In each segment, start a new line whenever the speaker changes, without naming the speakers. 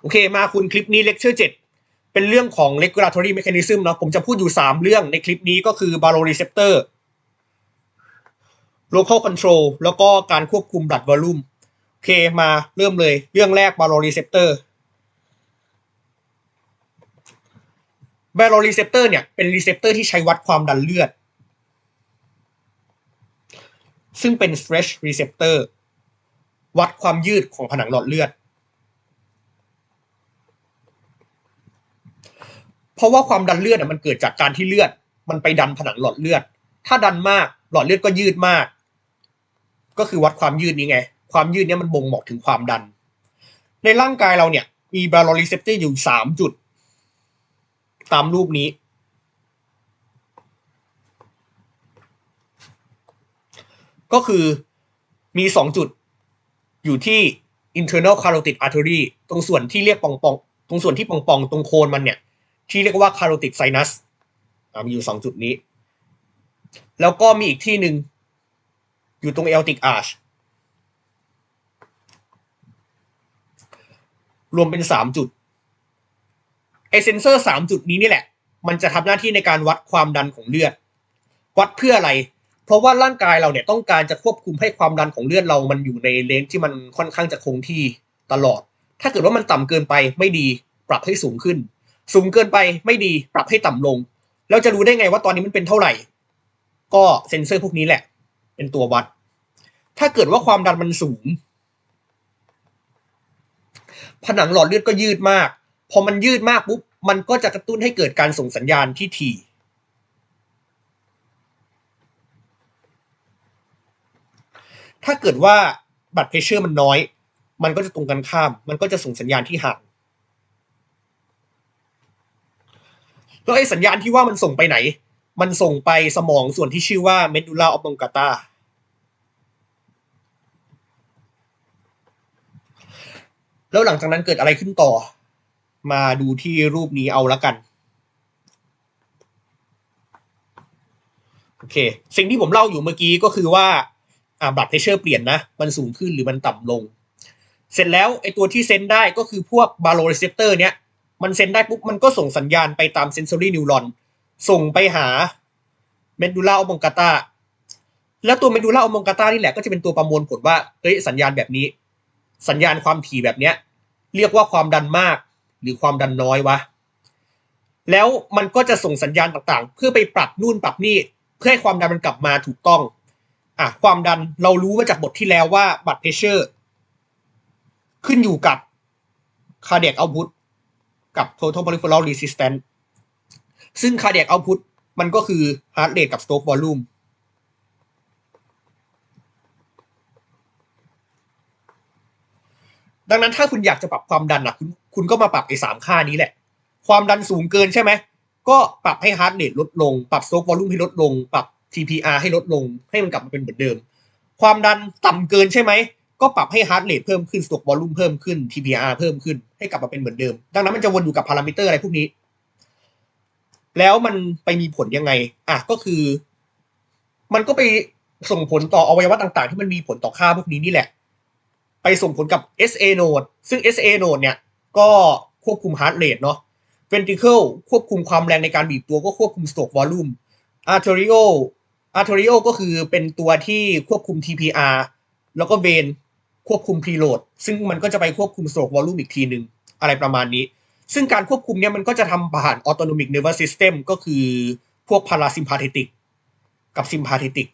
โอเค มาคุณคลิปนี้เลคเชอร์7เป็นเรื่องของ regulatory mechanism เนาะผมจะพูดอยู่ 3 เรื่องในคลิปนี้ก็คือ baroreceptor local control แล้วก็การควบคุม blood volume โอเคมาเริ่มเลยเรื่องแรก baroreceptor baroreceptor เนี่ยเป็น receptor ที่ใช้วัดความดันเลือด ซึ่งเป็น stretch receptor วัดความยืดของผนังหลอดเลือด เพราะว่าความดันเลือดมันเกิดจากการที่เลือด มันไปดันผนังหลอดเลือด ถ้าดันมากหลอดเลือดก็ยืดมาก ก็คือวัดความยืดนี้ไง ความยืดนี้มันบ่งบอกถึงความดัน ในร่างกายเราเนี่ย มีบาโลรีเซปเตอร์อยู่สามจุด ตามรูปนี้ ก็คือมีสองจุดอยู่ที่ internal carotid artery ตรงส่วนที่เรียกปองปองๆตรงส่วนที่ปองปองๆตรงโคนมันเนี่ย ที่เรียกว่า carotid sinus อ่ามีอยู่สองจุดนี้ แล้วก็มีอีกที่หนึ่งอยู่ตรง aortic arch รวมเป็นสามจุดไอเซนเซอร์สามจุดนี้นี่แหละ มันจะทำหน้าที่ในการวัดความดันของเลือด วัดเพื่ออะไร เพราะว่าร่างกายเราเนี่ยต้องการจะควบคุมให้ความดันของเลือดเรา มันอยู่ในเลนที่มันค่อนข้างจะคงที่ตลอด ถ้าเกิดว่ามันต่ำเกินไปไม่ดี ปรับให้สูงขึ้น สูงเกินไปไม่ดีปรับให้ต่ำลง แล้วจะรู้ได้ไงว่าตอนนี้มันเป็นเท่าไหร่ ก็เซ็นเซอร์พวกนี้แหละ เป็นตัววัด ถ้าเกิดว่าความดันมันสูง ผนังหลอดเลือดก็ยืดมาก พอมันยืดมากปุ๊บมันก็จะกระตุ้นให้เกิดการส่งสัญญาณที่ถี่ถ้าเกิดว่าบัตรเพรสเชอร์มันน้อย มันก็จะตรงกันข้าม มันก็จะส่งสัญญาณที่ห่าง แล้วไอ้สัญญาณที่ว่ามันส่งไปไหน มันส่งไปสมองส่วนที่ชื่อว่าเมดูล่าออ b ลงกาตาแล้วหลังจากนั้นเกิดอะไรขึ้นต่อ มาดูที่รูปนี้เอาละกัน โอเค สิ่งที่ผมเล่าอยู่เมื่อกี้ก็คือว่าอ่าบัตรเพเชอร์เปลี่ยนนะ มันสูงขึ้นหรือมันต่ำลง เสร็จแล้วไอตัวที่เซนได้ก็คือพวกบาโลเรเซปเตอร์เนี้ย มันเซ็นได้ปุ๊บมันก็ส่งสัญญาณไปตามเซนซอรี่นิวรอน ส่งไปหาเมดูล่าอ b ล o งกาตาแล้วตัวเมดูล่าอ b ล o งกาตานี่แหละก็จะเป็นตัวประมวลผลว่าเฮ้ยสัญญาณแบบนี้ สัญญาณความถี่แบบเนี้ย เรียกว่าความดันมาก หรือความดันน้อยวะ แล้วมันก็จะส่งสัญญาณต่างๆ เพื่อไปปรับนู่นปรับนี่เพื่อให้ความดันมันกลับมาถูกต้องอะความดันเรารู้มาจากบทที่แล้วว่าบัตรเพรสเชอร์ ขึ้นอยู่กับ cardiac output กับับ total peripheral resistance ซึ่ง cardiac output มันก็คือ heart rate กับ stroke volume ดังนั้นถ้าคุณอยากจะปรับความดันอะคุณคุณก็มาปรับไอ้สามค่านี้แหละ ความดันสูงเกินใช่ไหม ก็ปรับให้ heart rate ลดลง ปรับ stroke volume ให้ลดลง ปรับ TPR ให้ลดลง ให้มันกลับมาเป็นเหมือนเดิม ความดันต่ำเกินใช่ไหม ก็ปรับให้ heart rate เพิ่มขึ้น stroke volume เพิ่มขึ้น TPR เพิ่มขึ้นให้กลับมาเป็นเหมือนเดิม ดังนั้นมันจะวนอยู่กับพารามิเตอร์อะไรพวกนี้ แล้วมันไปมีผลยังไง อะก็คือ มันก็ไปส่งผลต่ออวัยวะต่างๆ ที่มันมีผลต่อค่าพวกนี้นี่แหละ ไปส่งผลกับ SA node ซึ่ง SA node เนี่ย ก็ควบคุม heart rate เนาะ ventricle ควบคุมความแรงในการบีบตัวก็ควบคุม stroke volume arterial arterial ก็คือเป็นตัวที่ควบคุม TPR แล้วก็ vein ควบคุม preload ซึ่งมันก็จะไปควบคุม stroke volume อีกทีหนึ่งอะไรประมาณนี้ ซึ่งการควบคุมเนี่ยมันก็จะทำผ่าน autonomic nervous system ก็คือพวก parasympathetic กับ sympathetic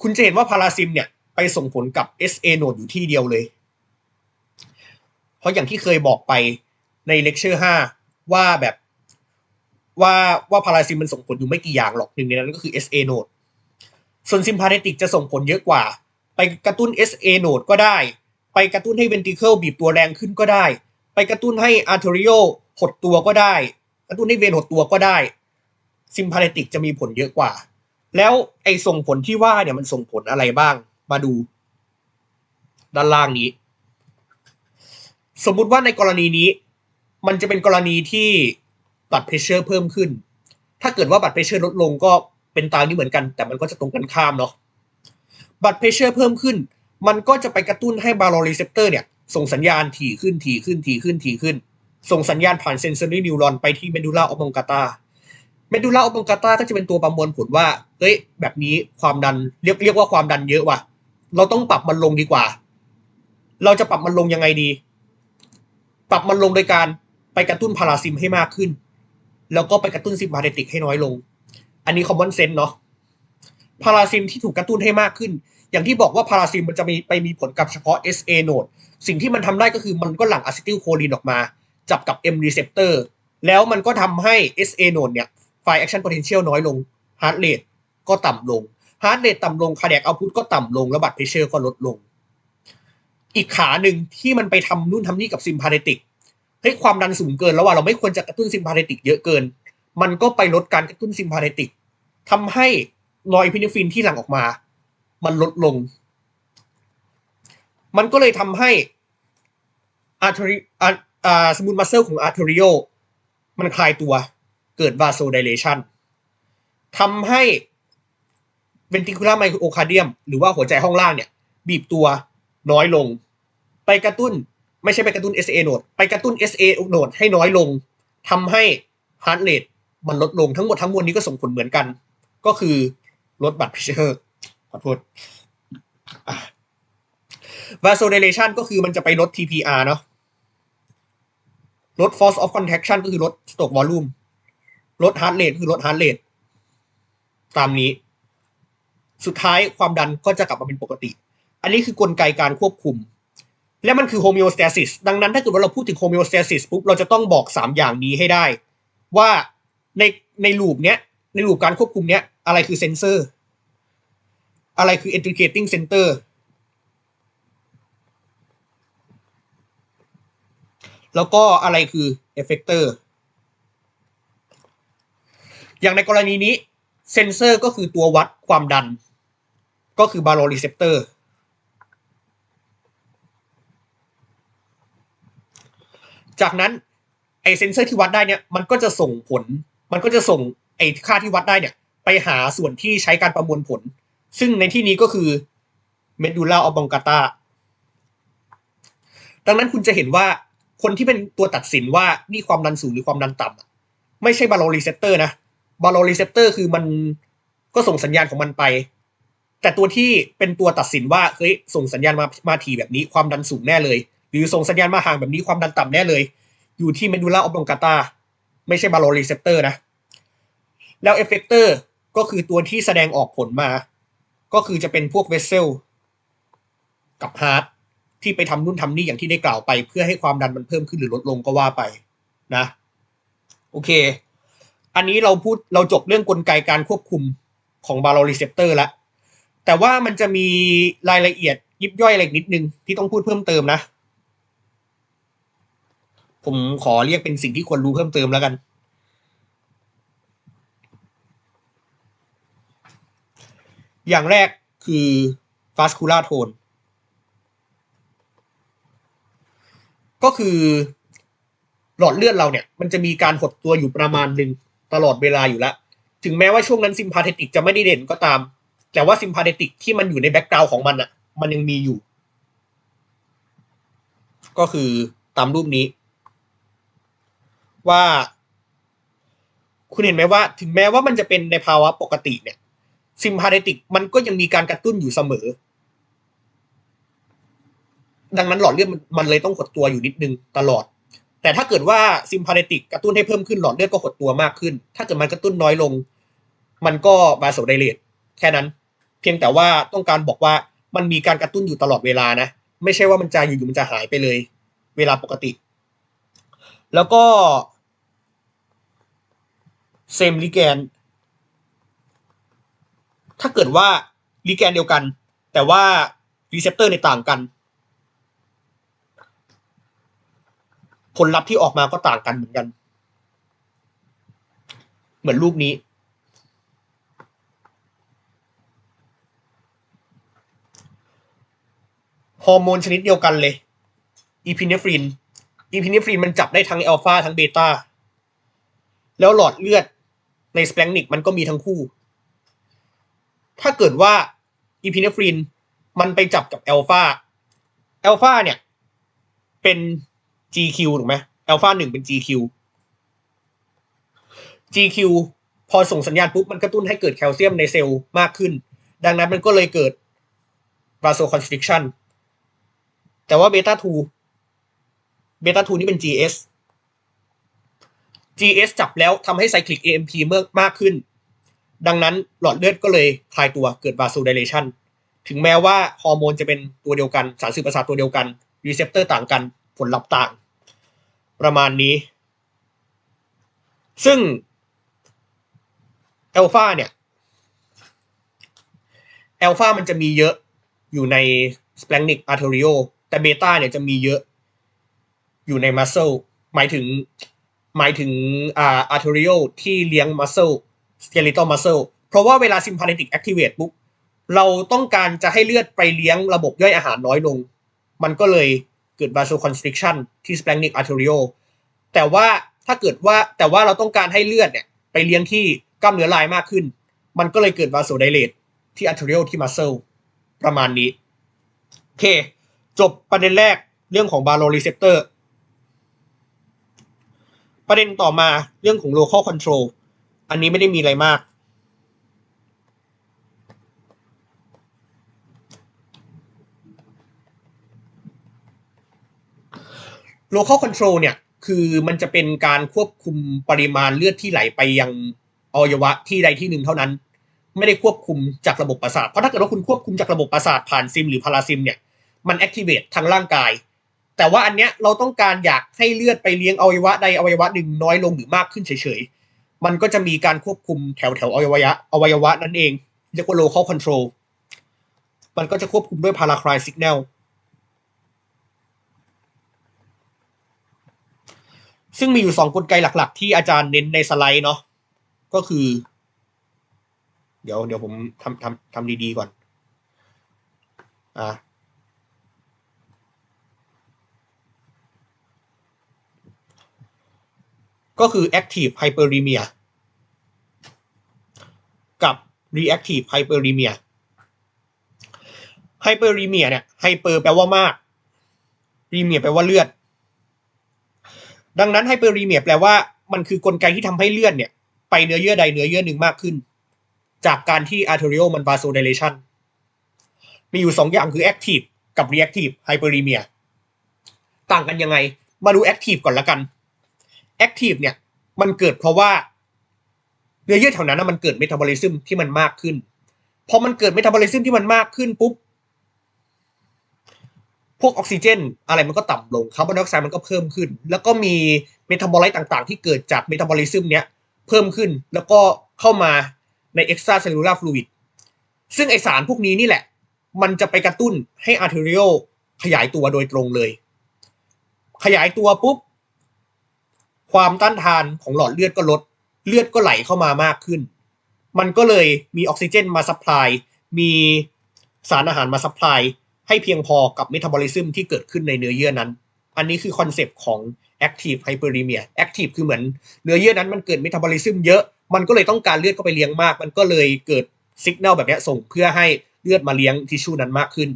คุณจะเห็นว่า parasim เนี่ยไปส่งผลกับ SA node อยู่ที่เดียวเลย เพราะอย่างที่เคยบอกไปในเลคเชอร์5ว่าแบบว่าว่าพาราซิมมันส่งผลอยู่ไม่กี่อย่างหรอกหนึ่งในนั้นก็คือ SA node ส่วน sympathetic จะส่งผลเยอะกว่า กระตุ้น SA node ก็ได้ ไปกระตุ้นให้ ventricle บีบตัวแรงขึ้นก็ได้ ไปกระตุ้นให้ arterial หดตัวก็ได้ กระตุ้นให้เวนหดตัวก็ได้ sympathetic จะมีผลเยอะกว่า แล้วไอ้ส่งผลที่ว่าเนี่ยมันส่งผลอะไรบ้าง มาดู ด้านล่างนี้ สมมุติว่าในกรณีนี้ มันจะเป็นกรณีที่บัตรเพรสเชอร์เพิ่มขึ้น ถ้าเกิดว่าบัตรเพรสเชอร์ลดลงก็เป็นตามนี้เหมือนกัน แต่มันก็จะตรงกันข้ามเนาะ บัตรเพเชอร์เพิ่มขึ้น มันก็จะไปกระตุ้นให้บาโลรีเซปเตอร์เนี่ยส่งสัญญาณถี่ขึ้นถี่ขึ้นถี่ขึ้นถี่ขึ้น ส่งสัญญาณผ่านเซนเซอรี่นิวรอนไปที่เมดูล่าออมองกาตาเมดูล่าออมองกาตาก็จะเป็นตัวประมวลผลว่าเฮ้ยแบบนี้ความดันเรียกเรียกว่าความดันเยอะว่ะ เราต้องปรับมันลงดีกว่า เราจะปรับมันลงยังไงดี ปรับมันลงโดยการไปกระตุ้นพาราซิมให้มากขึ้น แล้วก็ไปกระตุ้นซิมพาเทติกให้น้อยลง อันนี้คอมมอนเซนส์เนาะ พาราซิมที่ถูกกระตุ้นให้มากขึ้น อย่างที่บอกว่าพาราซิมมันจะมีไปมีผลกับเฉพาะ SA node สิ่งที่มันทำได้ก็คือมันก็หลั่งอะซิติลโคลีนออกมา จับกับ M receptor แล้วมันก็ทำให้ SA node เนี่ยไฟ action potential น้อยลง heart rate ก็ต่ำลง heart rate ต่ำลง cardiac output ก็ต่ำลงแล้วบัตร pressure ก็ลดลง อีกขาหนึ่งที่มันไปทำนู่นทำนี่กับซิมพาเทติกเฮ้ยความดันสูงเกินแล้วว่าเราไม่ควรจะกระตุ้นซิมพาเทติกเยอะเกิน มันก็ไปลดการกระตุ้นซิมพาเทติกทำให้ นอยพินฟินที่หลั่งออกมา มันลดลง มันก็เลยทำให้อาร์เทริอ่าสมูทมัสเซลของอาร์เทริโอมันคลายตัวเกิดวาโซไดเลชันทำให้ ventricular myocardium หรือว่าหัวใจห้องล่างเนี่ย บีบตัวน้อยลง ไปกระตุ้นไม่ใช่ไปกระตุ้น SA node ไปกระตุ้น SA node ให้น้อยลงทำให้ heart rate มันลดลงทั้งหมดทั้งมวลนี้ก็ส่งผลเหมือนกัน ก็คือ ลดบัตร pressure ขอโทษ vasodilation ก็คือมันจะไปลด TPR เนาะลด force of contraction ก็คือลด stroke volume ลด heart rate คือลด heart rate ตามนี้ สุดท้ายความดันก็จะกลับมาเป็นปกติ อันนี้คือกลไกการควบคุม และมันคือ homeostasis ดังนั้นถ้าเกิดว่าเราพูดถึง homeostasis ปุ๊บเราจะต้องบอก 3 อย่างนี้ให้ได้ ว่าในในลูปเนี้ยในลูปการควบคุมเนี้ย อะไรคือเซนเซอร์อะไรคือ integrating center แล้วก็อะไรคือ effector อย่างในกรณีนี้เซนเซอร์ก็คือตัววัดความดัน ก็คือบาโลรีเซปเตอร์จากนั้น ไอเซนเซอร์ที่วัดได้เนี่ย มันก็จะส่งผล มันก็จะส่งไอค่าที่วัดได้เนี่ย ไปหาส่วนที่ใช้การประมวลผล ซึ่งในที่นี้ก็คือเมดูล่าออบองกาตาดังนั้นคุณจะเห็นว่าคนที่เป็นตัวตัดสินว่านี่ความดันสูงหรือความดันต่ำไม่ใช่บาโลรีเซปเตอร์นะบาโลรีเซปเตอร์คือมันก็ส่งสัญญาณของมันไป แต่ตัวที่เป็นตัวตัดสินว่าเฮ้ยส่งสัญญาณมามาทีแบบนี้ความดันสูงแน่เลย หรือส่งสัญญาณมาห่างแบบนี้ความดันต่ำแน่เลย อยู่ที่เมดูล่าออบลองกาตาไม่ใช่บาโลรีเซปเตอร์นะ แล้วเอฟเฟกเตอร์ ก็คือตัวที่แสดงออกผลมา ก็คือจะเป็นพวกเวสเซลกับฮาร์ดที่ไปทำนู่นทำนี่อย่างที่ได้กล่าวไป เพื่อให้ความดันมันเพิ่มขึ้นหรือลดลงก็ว่าไปนะ โอเค อันนี้เราพูดเราจบเรื่องกลไกการควบคุมของบาโลรีเซปเตอร์แล้วแต่ว่ามันจะมีรายละเอียดยิบย่อยอะไรอีกนิดนึงที่ต้องพูดเพิ่มเติมนะ ผมขอเรียกเป็นสิ่งที่ควรรู้เพิ่มเติมแล้วกัน อย่างแรกคือ vascular tone ก็คือหลอดเลือดเราเนี่ย มันจะมีการหดตัวอยู่ประมาณหนึ่งตลอดเวลาอยู่แล้ว ถึงแม้ว่าช่วงนั้นซิมพาเทติกจะไม่ได้เด่นก็ตาม แต่ว่าซิมพาเทติกที่มันอยู่ในแบ็กกราวของมันอะมันยังมีอยู่ ก็คือตามรูปนี้ ว่า คุณเห็นไหมว่า ถึงแม้ว่ามันจะเป็นในภาวะปกติเนี่ย ซิมพาเทติกมันก็ยังมีการกระตุ้นอยู่เสมอ ดังนั้นหลอดเลือดมันเลยต้องหดตัวอยู่นิดนึงตลอด แต่ถ้าเกิดว่าซิมพาเทติกกระตุ้นให้เพิ่มขึ้นหลอดเลือดก็หดตัวมากขึ้น ถ้าเกิดมันกระตุ้นน้อยลง มันก็บาโซไดเลตแค่นั้น เพียงแต่ว่าต้องการบอกว่ามันมีการกระตุ้นอยู่ตลอดเวลานะ ไม่ใช่ว่ามันจะอยู่ๆมันจะหายไปเลย เวลาปกติ แล้วก็เซมลิแกน ถ้าเกิดว่าลิแกนเดียวกัน แต่ว่ารีเซพเตอร์ในต่างกัน ผลลัพธ์ที่ออกมาก็ต่างกันเหมือนกัน เหมือนรูปนี้ฮอร์โมนชนิดเดียวกันเลย อีพิเนฟริน อีพิเนฟรินมันจับได้ทั้งอัลฟาทั้งเบต้า แล้วหลอดเลือดในสเปลนิกมันก็มีทั้งคู่ ถ้าเกิดว่าอีพิเนฟรินมันไปจับกับแอลฟาแอลฟาเนี่ย เป็น GQ ถูกไหมแอลฟาหนึ่งเป็น GQ GQ พอส่งสัญญาณปุ๊บ มันกระตุ้นให้เกิดแคลเซียมในเซลล์มากขึ้น ดังนั้นมันก็เลยเกิด vasoconstriction แต่ว่าเบต้า2เบต้า2นี่เป็น GS GS จับแล้วทำให้ไซคลิก AMP เมื่อมากขึ้น ดังนั้นหลอดเลือดก็เลยคลายตัวเกิด vasodilation ถึงแม้ว่าฮอร์โมนจะเป็นตัวเดียวกันสารสื่อประสาทตัวเดียวกันรีเซพเตอร์ต่างกันผลลัพธ์ต่าง ประมาณนี้ ซึ่งเอลฟาเนี่ยเอลฟามันจะมีเยอะอยู่ใน splenic arteriole แต่เบต้าเนี่ยจะมีเยอะอยู่ใน muscle หมายถึงหมายถึงอ่า arteriole ที่เลี้ยง muscle skeletal muscle เพราะว่าเวลา sympathetic activate ปุ๊บเราต้องการจะให้เลือดไปเลี้ยงระบบย่อยอาหารน้อยลง มันก็เลยเกิด vasoconstriction ที่ splenic arteriole แต่ว่าถ้าเกิดว่าแต่ว่าเราต้องการให้เลือดเนี่ยไปเลี้ยงที่กล้ามเนื้อลายมากขึ้น มันก็เลยเกิด vasodilate ที่ arteriole ที่ muscle ประมาณนี้ โอเค จบประเด็นแรกเรื่องของ baroreceptor ประเด็นต่อมาเรื่องของ local control อันนี้ไม่ได้มีอะไรมาก local control เนี่ย คือมันจะเป็นการควบคุมปริมาณเลือดที่ไหลไปยังอวัยวะที่ใดที่หนึ่งเท่านั้น ไม่ได้ควบคุมจากระบบประสาท เพราะถ้าเกิดว่าคุณควบคุมจากระบบประสาทผ่านซิมหรือพาราซิมเนี่ย มัน activate ทางร่างกาย แต่ว่าอันเนี้ยเราต้องการอยากให้เลือดไปเลี้ยงอวัยวะใดอวัยวะหนึ่งน้อยลงหรือมากขึ้นเฉยๆ มันก็จะมีการควบคุมแถวแถวอวัยวะอวัยวะนั่นเอง เรียกว่า local control มันก็จะควบคุมด้วย paracrine signal ซึ่งมีอยู่สองกลไกหลัก ๆ ที่อาจารย์เน้นในสไลด์เนาะก็คือ เดี๋ยวเดี๋ยวผมทำทำทำดีๆก่อน อ่า ก็คือ active hyperemia กับ reactive hyperemia hyperemia เนี่ย hyper แปลว่ามาก remia แปลว่าเลือด ดังนั้น hyperemia แปลว่ามันคือกลไกที่ทำให้เลือดเนี่ย ไปเนื้อเยื่อใดเนื้อเยื่อหนึ่งมากขึ้น จากการที่ arteriole มัน vasodilation มีอยู่สองอย่างคือ active กับ reactive hyperemia ต่างกันยังไง มาดู active ก่อนละกัน active เนี่ยมันเกิดเพราะว่าเนื้อเยื่อแถวนั้นมันเกิดเมตาบอลิซึมที่มันมากขึ้น พอมันเกิดเมตาบอลิซึมที่มันมากขึ้นปุ๊บ พวกออกซิเจน อะไรมันก็ต่ำลงคาร์บอนไดออกไซด์มันก็เพิ่มขึ้น แล้วก็มีเมตาบอไลต์ต่างๆ ที่เกิดจากเมตาบอลิซึมเนี้ยเพิ่มขึ้น แล้วก็เข้ามาในเอ็กซ์ตราเซลลูลาร์ฟลูอิดซึ่งไอสารพวกนี้นี่แหละ มันจะไปกระตุ้นให้อาร์เทริโอขยายตัวโดยตรงเลย ขยายตัวปุ๊บ ความต้านทานของหลอดเลือดก็ลด เลือดก็ไหลเข้ามามากขึ้น มันก็เลยมีออกซิเจนมาซัพพลายมีสารอาหารมาซัพพลายให้เพียงพอกับเมตาบอลิซึมที่เกิดขึ้นในเนื้อเยื่อนั้น อันนี้คือคอนเซปต์ของ active hyperemia active คือเหมือนเนื้อเยื่อนั้นมันเกิดเมตาบอลิซึมเยอะ มันก็เลยต้องการเลือดเข้าไปเลี้ยงมาก มันก็เลยเกิดสัญญาณแบบนี้ส่งเพื่อให้เลือดมาเลี้ยงทิชชูนั้นมากขึ้น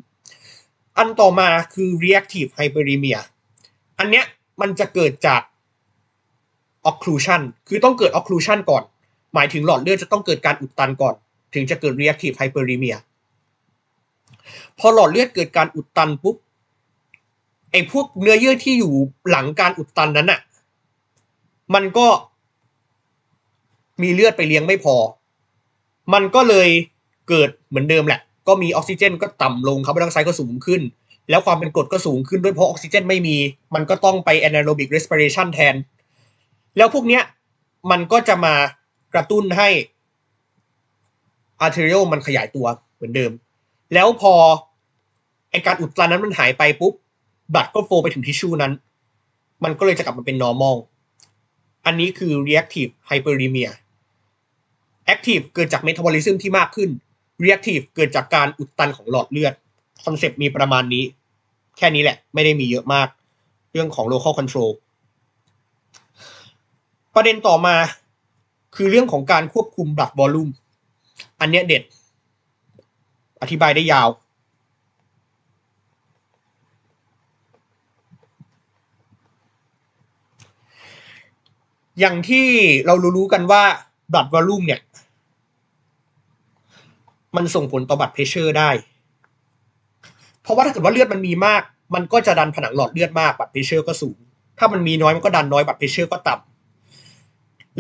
อันต่อมาคือ reactive hyperemia อันเนี้ยมันจะเกิดจาก occlusion คือต้องเกิด occlusion ก่อน หมายถึงหลอดเลือดจะต้องเกิดการอุดตันก่อน ถึงจะเกิด reactive hyperemia พอหลอดเลือดเกิดการอุดตันปุ๊บไอ้พวกเนื้อเยื่อที่อยู่หลังการอุดตันนั้นน่ะ มันก็มีเลือดไปเลี้ยงไม่พอ มันก็เลยเกิดเหมือนเดิมแหละ ก็มีออกซิเจนก็ต่ำลงคาร์บอนไดออกไซด์ก็สูงขึ้น แล้วความเป็นกรดก็สูงขึ้นด้วยเพราะออกซิเจนไม่มี มันก็ต้องไป anaerobic respiration แทน แล้วพวกเนี้ยมันก็จะมากระตุ้นให้ arteriole มันขยายตัวเหมือนเดิม แล้วพอไอการอุดตันนั้นมันหายไปปุ๊บบัตรก็โฟไปถึงทิชชูนั้น มันก็เลยจะกลับมาเป็น normal อันนี้คือ reactive hyperemia active เกิดจาก metabolism ที่มากขึ้น reactive เกิดจากการอุดตันของหลอดเลือด คอนเซปต์มีประมาณนี้ แค่นี้แหละ ไม่ได้มีเยอะมาก เรื่องของ local control ประเด็นต่อมาคือเรื่องของการควบคุมบลักวอลลุ่มอันเนี้ยเด็ด อธิบายได้ยาว อย่างที่เรารู้ๆกันว่าบัตรวอลลุ่มเนี่ย มันส่งผลต่อบัตรเพชเชอร์ได้ เพราะว่าถ้าเกิดว่าเลือดมันมีมาก มันก็จะดันผนังหลอดเลือดมากบัตรเพชเชอร์ก็สูง ถ้ามันมีน้อยมันก็ดันน้อยบัตรเพชเชอร์ก็ต่ำ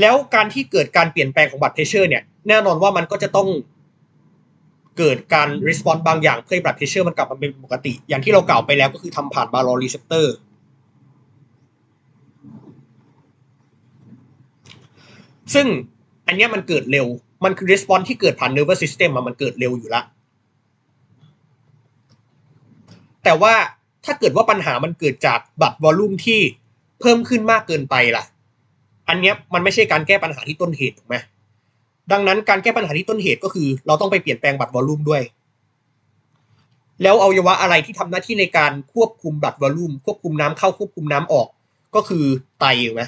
แล้วการที่เกิดการเปลี่ยนแปลงของบัตรเพเชอร์เนี่ยแน่นอนว่ามันก็จะต้องเกิดการรีสปอนส์บางอย่างเพื่อให้บัตรเพเชอร์มันกลับมาเป็นปกติ อย่างที่เรากล่าวไปแล้วก็คือทำผ่านบารอรีเซปเตอร์ซึ่งอันนี้มันเกิดเร็ว มันคือ response ที่เกิดผ่าน nervous system อะมันเกิดเร็วอยู่ละ แต่ว่าถ้าเกิดว่าปัญหามันเกิดจากบัตรวอลลุ่มที่เพิ่มขึ้นมากเกินไปล่ะ อันเนี้ยมันไม่ใช่การแก้ปัญหาที่ต้นเหตุถูกไหมดังนั้นการแก้ปัญหาที่ต้นเหตุก็คือ เราต้องไปเปลี่ยนแปลงบัตรวอลลุ่มด้วย แล้วอวัยวะอะไรที่ทำหน้าที่ในการควบคุมบัตรวอลลุ่มควบคุมน้ำเข้าควบคุมน้ำออก ก็คือไตถูกไหม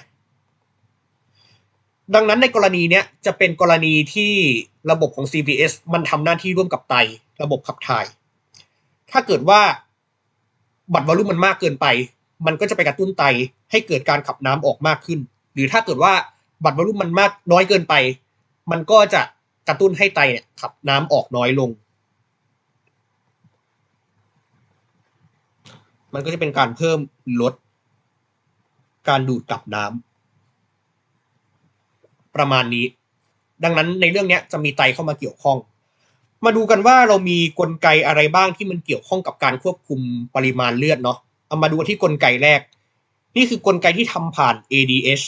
ดังนั้นในกรณีเนี้ยจะเป็นกรณีที่ระบบของ CPS มันทำหน้าที่ร่วมกับไต ระบบขับถ่าย ถ้าเกิดว่าบัตรวอลลุ่มมันมากเกินไป มันก็จะไปกระตุ้นไตให้เกิดการขับน้ำออกมากขึ้น รือถ้าเกิดว่าบัตรวอลลุ่มมันมากน้อยเกินไป มันก็จะกระตุ้นให้ไตเนี่ยขับน้ำออกน้อยลง มันก็จะเป็นการเพิ่มลด การดูดกลับน้ำประมาณนี้ ดังนั้นในเรื่องนี้จะมีไตเข้ามาเกี่ยวข้อง มาดูกันว่าเรามีกลไกอะไรบ้างที่มันเกี่ยวข้องกับการควบคุมปริมาณเลือดเนาะเอามาดูที่กลไกแรก นี่คือกลไกที่ทำผ่าน ADH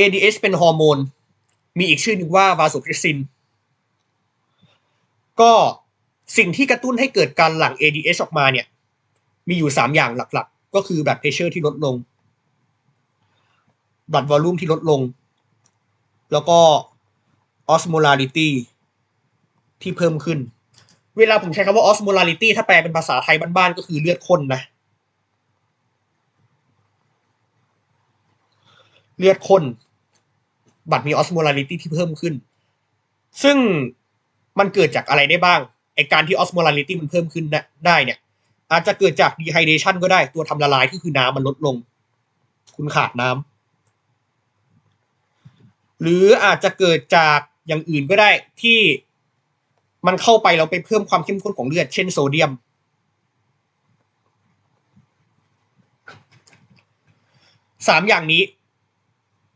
ADH เป็นฮอร์โมน มีอีกชื่อหนึ่งว่า vasopressin ก็สิ่งที่กระตุ้นให้เกิดการหลั่ง ADH ออกมาเนี่ย มีอยู่ 3 อย่างหลักๆ ก็คือ blood pressure ที่ลดลง blood volume ที่ลดลง แล้วก็ osmolarity ที่เพิ่มขึ้น เวลาผมใช้คำว่า osmolarity ถ้าแปลเป็นภาษาไทยบ้านๆ ก็คือเลือดข้นนะ เลือดข้น บัตรมี osmolarity ที่เพิ่มขึ้น ซึ่งมันเกิดจากอะไรได้บ้างไอการที่ osmolarity มันเพิ่มขึ้นได้เนี่ย อาจจะเกิดจาก dehydration ก็ได้ตัวทำละลายก็คือน้ำมันลดลง คุณขาดน้ำหรืออาจจะเกิดจากอย่างอื่นก็ได้ที่มันเข้าไปเราไปเพิ่มความเข้มข้นของเลือด เช่นโซเดียม สามอย่างนี้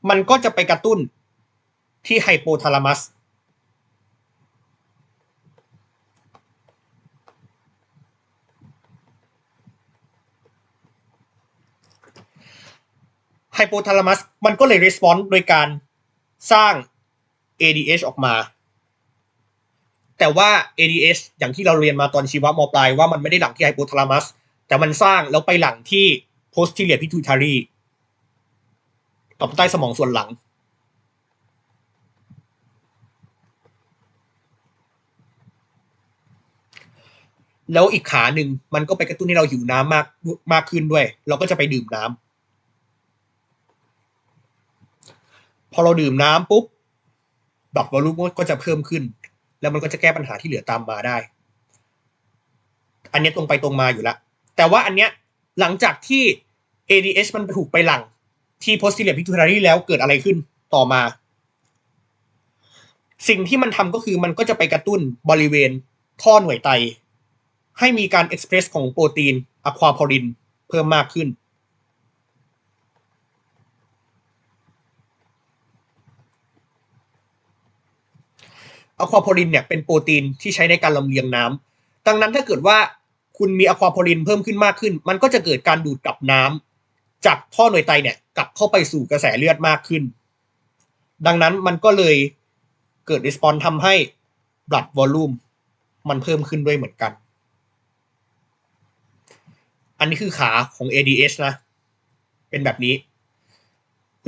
มันก็จะไปกระตุ้นที่ไฮโปทาลามัสไฮโปทาลามัสมันก็เลยรีสปอนส์โดยการสร้าง ADH ออกมา แต่ว่า ADH อย่างที่เราเรียนมาตอนชีวะมปลายว่ามันไม่ได้หลังที่ไฮโปทาลามัสแต่มันสร้างแล้วไปหลังที่ posterior pituitary ต่อมใต้สมองส่วนหลัง แล้วอีกขาหนึ่งมันก็ไปกระตุ้นให้เราหิวน้ำมากมากขึ้นด้วย เราก็จะไปดื่มน้ำพอเราดื่มน้ำปุ๊บดอกวอลุ่มก็จะเพิ่มขึ้น แล้วมันก็จะแก้ปัญหาที่เหลือตามมาได้ อันนี้ตรงไปตรงมาอยู่แล้วแต่ว่าอันเนี้ยหลังจากที่ ADH มันถูกไปหลัง ที่ posterior pituitary แล้วเกิดอะไรขึ้นต่อมา สิ่งที่มันทำก็คือมันก็จะไปกระตุ้นบริเวณท่อหน่วยไต ให้มีการ express ของโปรตีนอะควาพอรินเพิ่มมากขึ้น อะควาโพลินเนี่ยเป็นโปรตีนที่ใช้ในการลำเลียงน้ำดังนั้นถ้าเกิดว่าคุณมีอะควาโพลินเพิ่มขึ้นมากขึ้น มันก็จะเกิดการดูดกลับน้ำ จากท่อหน่วยไตเนี่ยกลับเข้าไปสู่กระแสเลือดมากขึ้น ดังนั้นมันก็เลยเกิดรีสปอนส์ทำให้ blood volume มันเพิ่มขึ้นด้วยเหมือนกัน อันนี้คือขาของ ADH นะ เป็นแบบนี้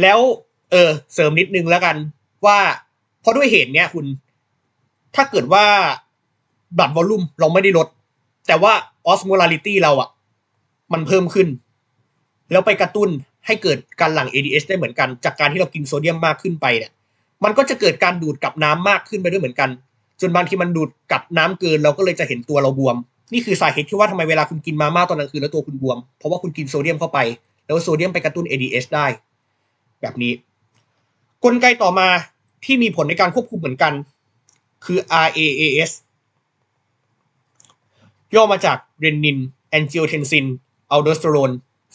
แล้วเออเสริมนิดนึงแล้วกันว่าเพราะด้วยเหตุเนี้ยคุณ ถ้าเกิดว่าบัตรวอลลุ่มเราไม่ได้ลด แต่ว่าออสโมลาริตี้เราอะมันเพิ่มขึ้น แล้วไปกระตุ้นให้เกิดการหลั่ง ADH ได้เหมือนกัน จากการที่เรากินโซเดียมมากขึ้นไปเนี่ย มันก็จะเกิดการดูดกับน้ำมากขึ้นไปด้วยเหมือนกัน จนบางทีมันดูดกับน้ำเกินเราก็เลยจะเห็นตัวเราบวม นี่คือสาเหตุที่ว่าทำไมเวลาคุณกินมาม่าตอนกลางคืนแล้วตัวคุณบวม เพราะว่าคุณกินโซเดียมเข้าไป แล้วโซเดียมไปกระตุ้น ADH ได้ แบบนี้ กลไกต่อมาที่มีผลในการควบคุมเหมือนกัน คือ RAAS ย่อมาจาก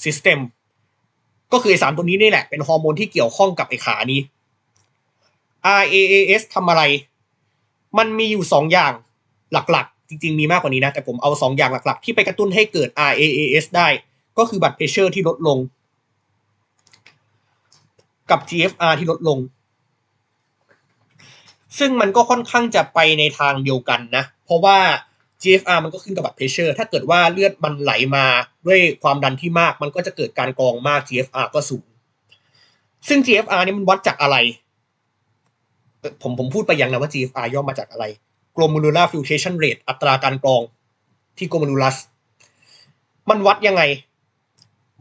Renin Angiotensin Aldosterone System ก็คือไอสารตัวนี้นี่แหละเป็นฮอร์โมนที่เกี่ยวข้องกับไอขานี้ RAAS ทำอะไร มันมีอยู่สองอย่างหลักๆ จริงๆ มีมากกว่านี้นะ แต่ผมเอาสองอย่างหลักๆ ที่ไปกระตุ้นให้เกิด RAAS ได้ ก็คือบัตรเพเชอร์ที่ลดลง กับ GFR ที่ลดลง ซึ่งมันก็ค่อนข้างจะไปในทางเดียวกันนะ เพราะว่า GFR มันก็ขึ้นกับบัตรเพเชอร์ถ้าเกิดว่าเลือดมันไหลมาด้วยความดันที่มาก มันก็จะเกิดการกรองมาก GFR ก็สูง ซึ่ง GFR นี่มันวัดจากอะไร ผมผมพูดไปยังนะว่า GFR ย่อมาจากอะไร glomerular filtration rate อัตราการกรองที่ glomerulus มันวัดยังไง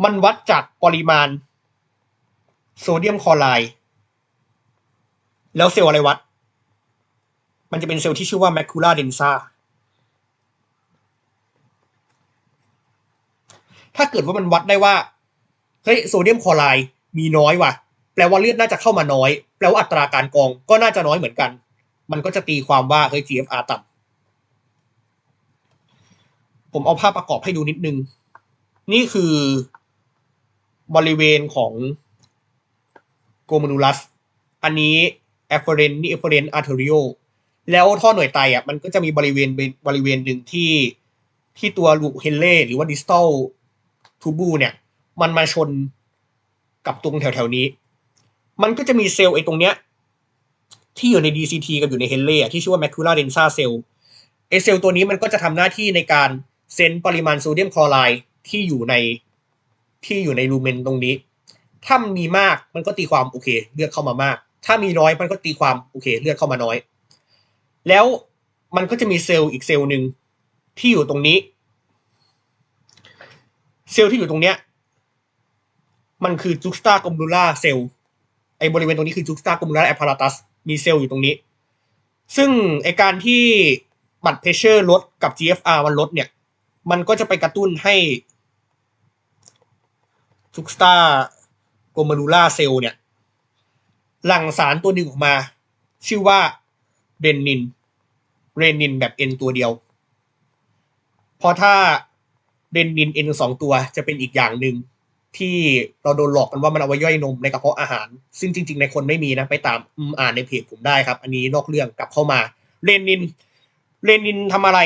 มันวัดจากปริมาณโซเดียมคลอไรด์แล้วเซลล์อะไรวัด มันจะเป็นเซลล์ที่ชื่อว่า macula densa ถ้าเกิดว่ามันวัดได้ว่าเฮ้ยโซเดียมคลอไรด์มีน้อยว่ะ แปลว่าเลือดน่าจะเข้ามาน้อย แปลว่าอัตราการกองก็น่าจะน้อยเหมือนกัน มันก็จะตีความว่าเฮ้ย GFR ต่ำผมเอาภาพประกอบให้ดูนิดนึง นี่คือบริเวณของโกม e นูลัส อันนี้ afferent นี่ afferent arterial แล้วท่อหน่วยไตอะมันก็จะมีบริเวณบริเวณหนึ่งที่ที่ตัวลูกเฮนเล่หรือว่า distal ทูบูเนี่ย มันมาชนกับตรงแถวๆนี้ มันก็จะมีเซลล์ไอ้ตรงเนี้ย ที่อยู่ใน DCT กับอยู่ในเฮนเล่ที่ชื่อว่า macula densa cell ไอเซลล์ตัวนี้มันก็จะทำหน้าที่ในการเซนปริมาณโซเดียมคลอไรด์ที่อยู่ในที่อยู่ในลูเมนตรงนี้ ถ้ามีมากมันก็ตีความโอเค เลือดเข้ามามาก ถ้ามีน้อยมันก็ตีความโอเค เลือดเข้ามาน้อย แล้วมันก็จะมีเซลล์อีกเซลล์หนึ่งที่อยู่ตรงนี้ เซลล์ที่อยู่ตรงเนี้ย มันคือจุกสตากลมดูล่าเซลล์ไอบริเวณตรงนี้คือจุกสตากลมดูล่าแอปพาราตัสมีเซลล์อยู่ตรงนี้ ซึ่งไอการที่บัตรเพชเชอร์ลดกับ GFR มันลดเนี่ย มันก็จะไปกระตุ้นให้จุกสตากลมดูล่าเซลล์เนี่ย หลั่งสารตัวหนึ่งออกมา ชื่อว่าเรนนิน เรนินแบบ N ตัวเดียว พอถ้า เรนนิน N สองตัวจะเป็นอีกอย่างหนึ่งที่เราโดนหลอกกันว่ามันเอาไว้ย่อยนมในกระเพาะอาหาร ซึ่งจริง ๆ ในคนไม่มีนะไปตามอ่านในเพจผมได้ครับ อันนี้นอกเรื่องกลับเข้ามาเรนินเรนินทำอะไร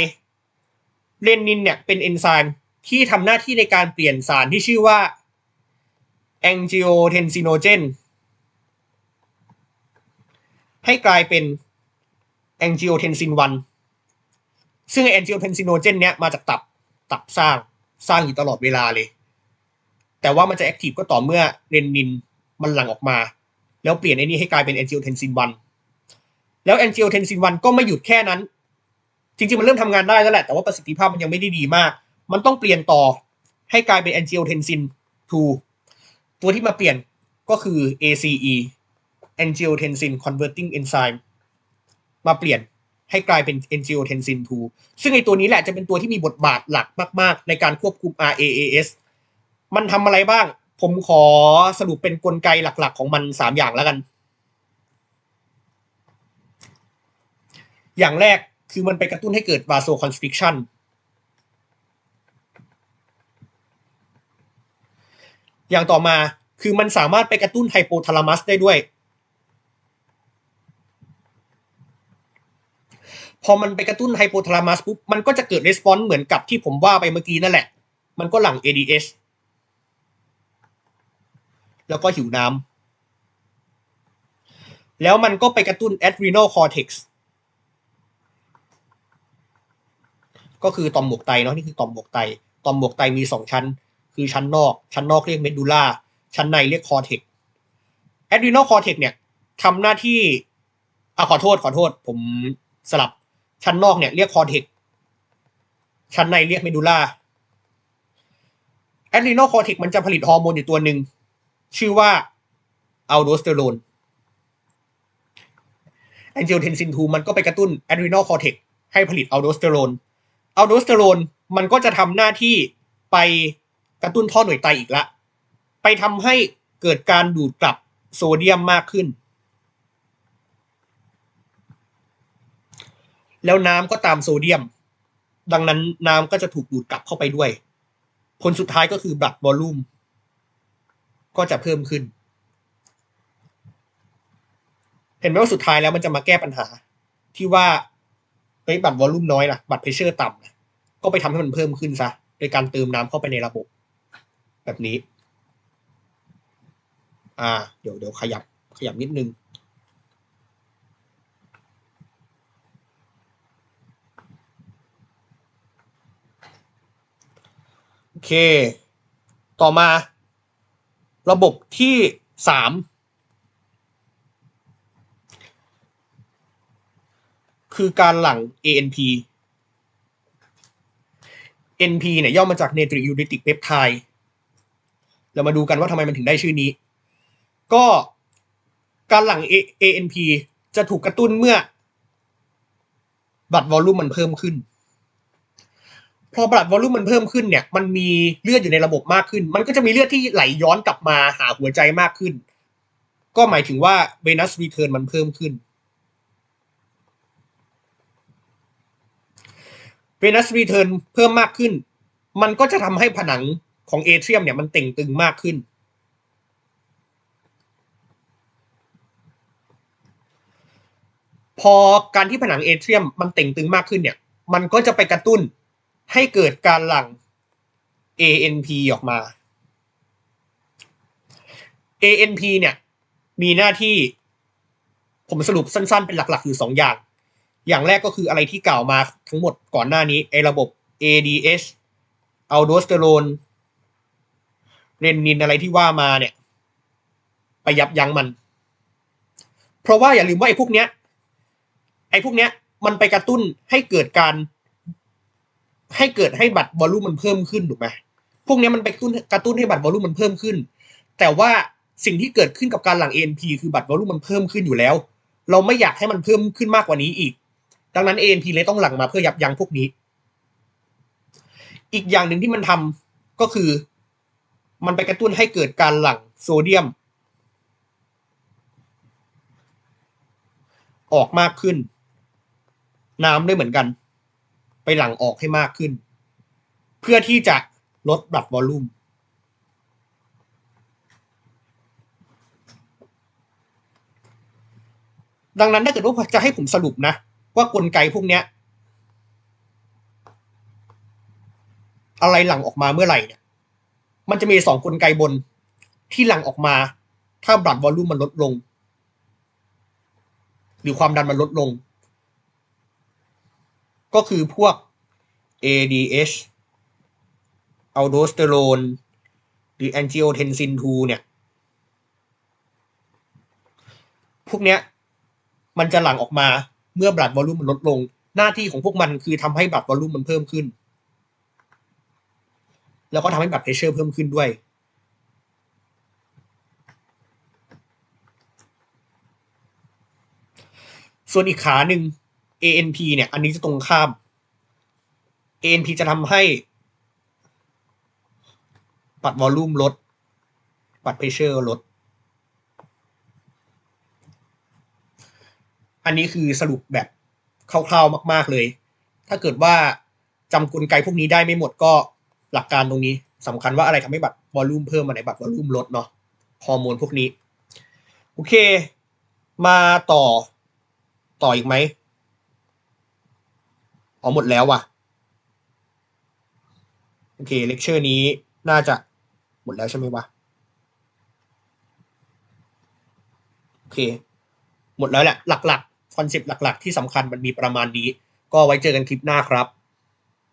เรนินเนี่ยเป็นเอนไซม์ที่ทำหน้าที่ในการเปลี่ยนสารที่ชื่อว่า angiotensinogen ให้กลายเป็น angiotensin 1ซึ่ง angiotensinogen เนี้ยมาจากตับตับสร้าง สร้างอยู่ตลอดเวลาเลย แต่ว่ามันจะแอคทีฟก็ต่อเมื่อเรนนินมันหลั่งออกมา แล้วเปลี่ยนไอ้นี่ให้กลายเป็น angiotensin 1แล้ว angiotensin 1ก็ไม่หยุดแค่นั้น จริงๆ มันเริ่มทำงานได้แล้วแหละ แต่ว่าประสิทธิภาพมันยังไม่ได้ดีมาก มันต้องเปลี่ยนต่อให้กลายเป็น angiotensin 2ตัวที่มาเปลี่ยนก็คือ ACE angiotensin converting enzyme มาเปลี่ยน ให้กลายเป็น NGO t e n s i n 2 ซึ่งไอตัวนี้แหละจะเป็นตัวที่มีบทบาทหลักมาก ๆ ในการควบคุม RAAS มันทำอะไรบ้าง ผมขอสรุปเป็นนกลไกหลัก ๆ ของมัน 3 อย่างแล้วกัน อย่างแรกคือมันไปกระตุ้นให้เกิด vasoconstriction อย่างต่อมาคือมันสามารถไปกระตุ้นไฮโปทาลามัสได้ด้วย พอมันไปกระตุ้นไฮโปทาลามัสปุ๊บมันก็จะเกิดรีสปอนส์เหมือนกับที่ผมว่าไปเมื่อกี้นั่นแหละ มันก็หลั่ง ADH แล้วก็หิวน้ำแล้วมันก็ไปกระตุ้น adrenal cortex ก็คือต่อมหมวกไตเนาะนี่คือต่อมหมวกไตต่อมหมวกไตมีสองชั้น คือชั้นนอก ชั้นนอกเรียกเมดูล่าชั้นในเรียกคอเทกแอดรีนอลคอเทกเนี่ยทำหน้าที่อะขอโทษขอโทษ ผมสลับ ชั้นนอกเนี่ยเรียกคอเทกชั้นในเรียกเมดูล่าแอดรีนอลคอเทกมันจะผลิตฮอร์โมนอยู่ตัวหนึ่ง ชื่อว่าอัลโดสเตอโรนแอนจิโอเทนซิน2มันก็ไปกระตุ้นแอดรีนอลคอเทกให้ผลิตอัลโดสเตอโรนอัลโดสเตอโรนมันก็จะทำหน้าที่ไปกระตุ้นท่อหน่วยไตอีกละ ไปทำให้เกิดการดูดกลับโซเดียมมากขึ้น แล้วน้ำก็ตามโซเดียม ดังนั้นน้ำก็จะถูกดูดกลับเข้าไปด้วย ผลสุดท้ายก็คือบลัดวอลลุ่มก็จะเพิ่มขึ้น เห็นไหมว่าสุดท้ายแล้วมันจะมาแก้ปัญหา ที่ว่าเฮ้ยบัตรวอลลุ่มน้อยนะบัตรเพรสเชอร์ต่ำนะก็ไปทำให้มันเพิ่มขึ้นซะโดยการเติมน้ำเข้าไปในระบบ แบบนี้ อ่า เดี๋ยวเดี๋ยวขยับขยับนิดนึง เค ต่อมา ระบบที่สามคือการหลั่ง ANP NP เนี่ยย่อมาจาก Natriuretic Peptide เรามาดูกันว่าทำไมมันถึงได้ชื่อนี้ ก็การหลั่ง A- ANP จะถูกกระตุ้นเมื่อ บัตรวอลลุ่มมันเพิ่มขึ้น พอบัตรวอลลุ่มมันเพิ่มขึ้นเนี่ยมันมีเลือดอยู่ในระบบมากขึ้น มันก็จะมีเลือดที่ไหลย้อนกลับมาหาหัวใจมากขึ้น ก็หมายถึงว่า venous return มันเพิ่มขึ้น venous return เพิ่มมากขึ้น มันก็จะทำให้ผนังของเอเทียมเนี่ยมันเต่งตึงมากขึ้นพอการที่ผนังเอเทียมมันเต่งตึงมากขึ้นเนี่ย มันก็จะไปกระตุ้น ให้เกิดการหลั่ง ANP ออกมา ANP เนี่ยมีหน้าที่ผมสรุปสั้นๆ เป็นหลักๆอยู่สองอย่าง อย่างแรกก็คืออะไรที่กล่าวมาทั้งหมดก่อนหน้านี้ไอ้ระบบ ADH เอัลโดสเตอโรนเรนนินอะไรที่ว่ามาเนี่ย ไปยับยั้งมัน เพราะว่าอย่าลืมว่าไอ้พวกเนี้ย ไอ้พวกเนี้ย มันไปกระตุ้นให้เกิดการ ให้เกิดให้บัตรวอลลุ่มมันเพิ่มขึ้นถูกไหมพวกนี้มันไปกระตุ้นให้บัตรวอลลุ่มมันเพิ่มขึ้น แต่ว่าสิ่งที่เกิดขึ้นกับการหลั่ง ANP คือบัตรวอลลุ่มมันเพิ่มขึ้นอยู่แล้ว เราไม่อยากให้มันเพิ่มขึ้นมากกว่านี้อีก ดังนั้น ANP เลยต้องหลั่งมาเพื่อยับยั้งพวกนี้ อีกอย่างหนึ่งที่มันทำก็คือ มันไปกระตุ้นให้เกิดการหลั่งโซเดียม ออกมากขึ้น น้ำด้วยเหมือนกัน ไปหลังออกให้มากขึ้น เพื่อที่จะลดบัตรวอลลุ่มดังนั้นถ้าเกิดว่าจะให้ผมสรุปนะ ว่ากลไกพวกเนี้ย อะไรหลังออกมาเมื่อไหร่เนี่ย มันจะมีสองกลไกบนที่หลังออกมา ถ้าบลัดวอลลุ่มมันลดลง หรือความดันมันลดลง ก็คือพวก ADH อัลโดสเตอโรนหรือ angiotensin 2เนี่ย พวกเนี้ยมันจะหลั่งออกมาเมื่อบลัดวอลลุ่มมันลดลง หน้าที่ของพวกมันคือทำให้บลัดวอลลุ่มมันเพิ่มขึ้น แล้วก็ทำให้บลัดเพรสเชอร์เพิ่มขึ้นด้วย ส่วนอีกขาหนึ่ง ANP เนี่ย อันนี้จะตรงข้าม ANP จะทำให้ ปัดวอลลุ่มลด ปัดเพรสเชอร์ลด อันนี้คือสรุปแบบคร่าวๆมากๆเลย ถ้าเกิดว่าจำกลไกพวกนี้ได้ไม่หมดก็หลักการตรงนี้สำคัญว่าอะไรทำให้บัตรวอลลุ่มเพิ่มมาไหนบัตรวอลลุ่มลดเนาะฮอร์โมนพวกนี้ โอเค มาต่อต่ออีกไหม อ๋อหมดแล้วว่ะ โอเค เลคเชอร์นี้น่าจะหมดแล้วใช่ไหมวะ โอเค หมดแล้วแหละ หลักๆ คอนเซปต์หลัก ๆ ที่สำคัญมันมีประมาณนี้ ก็ไว้เจอกันคลิปหน้าครับ